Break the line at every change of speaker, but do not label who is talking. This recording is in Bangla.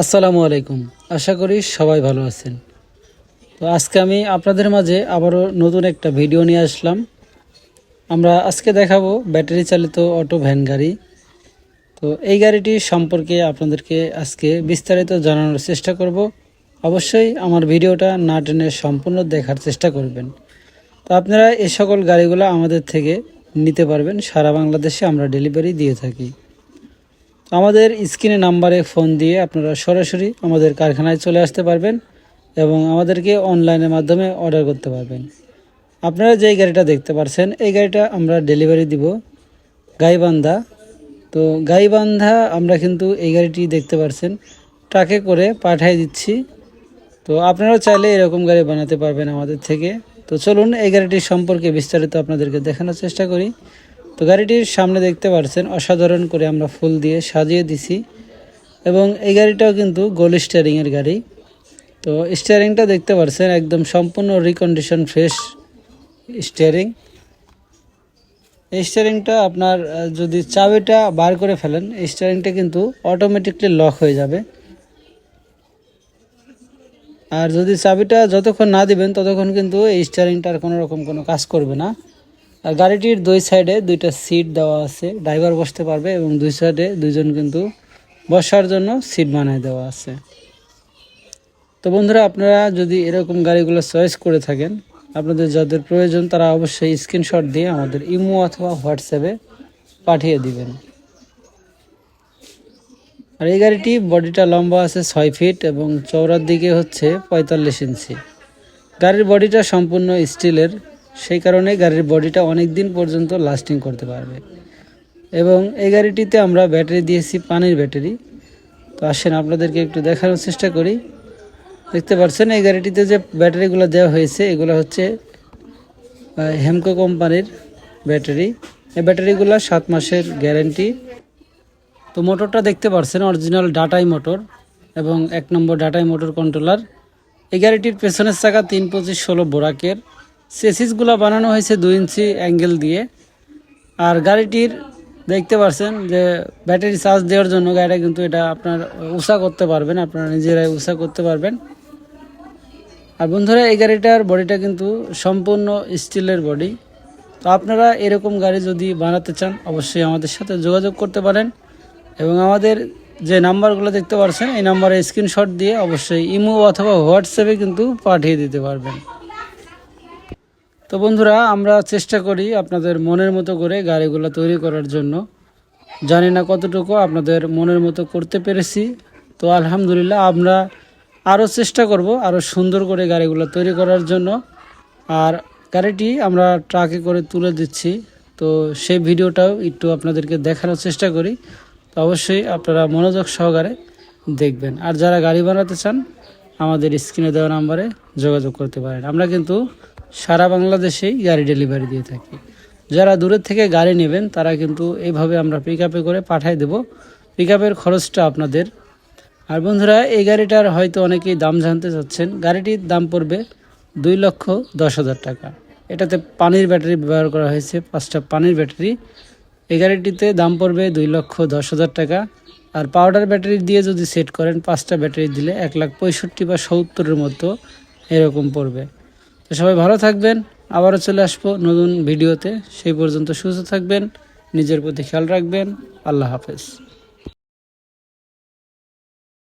আসসালামু আলাইকুম। আশা করি সবাই ভালো আছেন। তো আজকে আমি আপনাদের মাঝে আবারও নতুন একটা ভিডিও নিয়ে আসলাম। আমরা আজকে দেখাবো ব্যাটারি চালিত অটো ভ্যান গাড়ি। তো এই গাড়িটি সম্পর্কে আপনাদেরকে আজকে বিস্তারিত জানানোর চেষ্টা করব। অবশ্যই আমার ভিডিওটা না টেনে সম্পূর্ণ দেখার চেষ্টা করবেন। তো আপনারা এই সকল গাড়িগুলো আমাদের থেকে নিতে পারবেন। সারা বাংলাদেশে আমরা ডেলিভারি দিয়ে থাকি। আমাদের স্ক্রিনে নাম্বারে ফোন দিয়ে আপনারা সরাসরি আমাদের কারখানায় চলে আসতে পারবেন এবং আমাদেরকে অনলাইনের মাধ্যমে অর্ডার করতে পারবেন। আপনারা যেই গাড়িটা দেখতে পারছেন, এই গাড়িটা আমরা ডেলিভারি দিব গাইবান্ধা। তো গাইবান্ধা আমরা কিন্তু এই গাড়িটি দেখতে পারছেন ট্রাকে করে পাঠিয়ে দিচ্ছি। তো আপনারাও চাইলে এরকম গাড়ি বানাতে পারবেন আমাদের থেকে। তো চলুন এই গাড়িটির সম্পর্কে বিস্তারিত আপনাদেরকে দেখানোর চেষ্টা করি। তো গাড়িটির সামনে দেখতে পাচ্ছেন অসাধারণ করে আমরা ফুল দিয়ে সাজিয়ে দিছি। এবং এই গাড়িটাও কিন্তু গোল স্টিয়ারিংয়ের গাড়ি। তো স্টিয়ারিংটা দেখতে পাচ্ছেন একদম সম্পূর্ণ রিকন্ডিশন ফ্রেশ স্টিয়ারিং এই স্টিয়ারিংটা আপনার যদি চাবিটা বার করে ফেলেন, এই স্টিয়ারিংটা কিন্তু অটোমেটিকলি লক হয়ে যাবে। আর যদি চাবিটা যতক্ষণ না দিবেন, ততক্ষণ কিন্তু এই স্টিয়ারিংটার কোনো রকম কোনো কাজ করবে না। আর গাড়িটির দুই সাইডে দুইটা সিট দেওয়া আছে। ড্রাইভার বসতে পারবে এবং দুই সাইডে দুইজন কিন্তু বসার জন্য সিট বানায় দেওয়া আছে। তো বন্ধুরা, আপনারা যদি এরকম গাড়িগুলো চয়েস করে থাকেন, আপনাদের যাদের প্রয়োজন, তারা অবশ্যই স্ক্রিনশট দিয়ে আমাদের ইমো অথবা হোয়াটসঅ্যাপে পাঠিয়ে দিবেন। আর এই গাড়িটি বডিটা লম্বা আছে ছয় ফিট এবং চওড়ার দিকে হচ্ছে পঁয়তাল্লিশ ইঞ্চি। গাড়ির বডিটা সম্পূর্ণ স্টিলের। সেই কারণে গাড়ির বডিটা অনেক দিন পর্যন্ত লাস্টিং করতে পারবে। এবং এই গাড়িটিতে আমরা ব্যাটারি দিয়েছি, পানির ব্যাটারি। তো আসেন আপনাদেরকে একটু দেখানোর চেষ্টা করি। দেখতে পাচ্ছেন এই গাড়িটিতে যে ব্যাটারিগুলো দেওয়া হয়েছে, এগুলো হচ্ছে হেমকো কোম্পানির ব্যাটারি। এই ব্যাটারিগুলো সাত মাসের গ্যারেন্টি। তো মোটরটা দেখতে পাচ্ছেন, অরিজিনাল ডাটাই মোটর এবং এক নম্বর ডাটাই মোটর কন্ট্রোলার এই গাড়িটির পেছনের চাকা তিন পঁচিশ ষোলো বোরাকের। সেসিসগুলো বানানো হয়েছে দুই ইঞ্চি অ্যাঙ্গেল দিয়ে। আর গাড়িটির দেখতে পাচ্ছেন যে ব্যাটারি চার্জ দেওয়ার জন্য গাড়িটা কিন্তু এটা আপনার উষা করতে পারবেন, আপনারা নিজেরাই উষা করতে পারবেন। আর বন্ধুরা, এই গাড়িটার বডিটা কিন্তু সম্পূর্ণ স্টিলের বডি। তো আপনারা এরকম গাড়ি যদি বানাতে চান, অবশ্যই আমাদের সাথে যোগাযোগ করতে পারেন। এবং আমাদের যে নাম্বারগুলো দেখতে পাচ্ছেন এই নাম্বারে স্ক্রিনশট দিয়ে অবশ্যই ইমো অথবা হোয়াটসঅ্যাপে কিন্তু পাঠিয়ে দিতে পারবেন। তো বন্ধুরা, আমরা চেষ্টা করি আপনাদের মনের মতো করে গাড়িগুলো তৈরি করার জন্য। জানি না কতটুকু আপনাদের মনের মতো করতে পেরেছি। তো আলহামদুলিল্লাহ, আমরা আরও চেষ্টা করব আরও সুন্দর করে গাড়িগুলো তৈরি করার জন্য। আর গাড়িটি আমরা ট্রাকে করে তুলে দিচ্ছি। তো সেই ভিডিওটাও একটু আপনাদেরকে দেখানোর চেষ্টা করি। তো অবশ্যই আপনারা মনোযোগ সহকারে দেখবেন। আর যারা গাড়ি বানাতে চান, আমাদের স্ক্রিনে দেওয়া নাম্বারে যোগাযোগ করতে পারেন। আমরা কিন্তু সারা বাংলাদেশেই গাড়ি ডেলিভারি দিয়ে থাকি। যারা দূরের থেকে গাড়ি নেবেন, তারা কিন্তু এইভাবে আমরা পিক করে পাঠাই দেব। পিক খরচটা আপনাদের। আর বন্ধুরা, এই গাড়িটার হয়তো অনেকেই দাম জানতে চাচ্ছেন। গাড়িটির দাম পড়বে দুই লক্ষ দশ হাজার টাকা। এটাতে পানির ব্যাটারি ব্যবহার করা হয়েছে, পাঁচটা পানির ব্যাটারি। এই গাড়িটিতে দাম পড়বে দুই লক্ষ দশ হাজার টাকা। আর পাউডার ব্যাটারি দিয়ে যদি সেট করেন, পাঁচটা ব্যাটারি দিলে এক লাখ পঁয়ষট্টি বা সত্তরের মতো এরকম পড়বে। তো সবাই ভালো থাকবেন। আবারও চলে আসব নতুন ভিডিওতে। সেই পর্যন্ত সুস্থ থাকবেন, নিজের প্রতি খেয়াল রাখবেন। আল্লাহ হাফেজ।